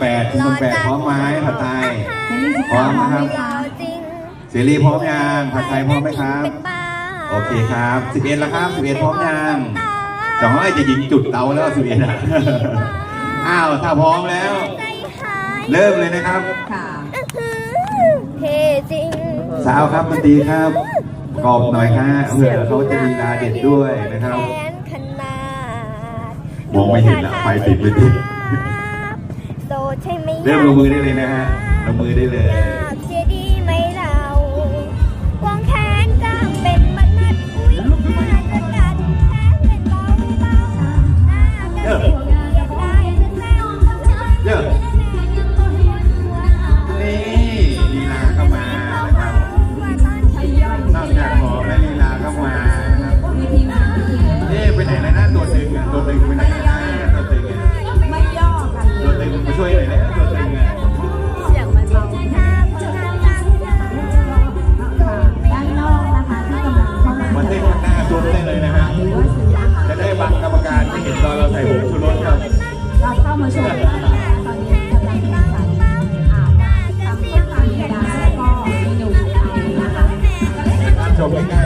แปดคุณแปดพร้อมไหมผัดไทยเจลลี่สิบพร้อสามมพร้อมนะครับไหมคะจริงเสรีพร้อมยังผัดไทยพร้อมไหมครับเป็นบ้าโอเคครับสิบเอ็ดแล้วครับสิบเอ็ดพร้อมยังจะห้อยจะยิงจุดเตาแล้วสิบเอ็ดอะอ้าวถ้าพร้อมแล้วใจหายเริ่มเลยนะครับค่ะเท่จริงสาวครับมันดีครับกรอบหน่อยฮะเผื่อเขาจะมีลาเด็ดด้วยนะครับแขนขนาดมองไม่เห็นละไฟติดเลยดิ โสดใช่ไหมเริ่มลงมือได้เลยนะฮะลงมือได้เลย ยา มาชมตอนนี้กำลังแข่งขันทำส้มตำดาแล้วก็เมนูไทยนะคะ ชมง่า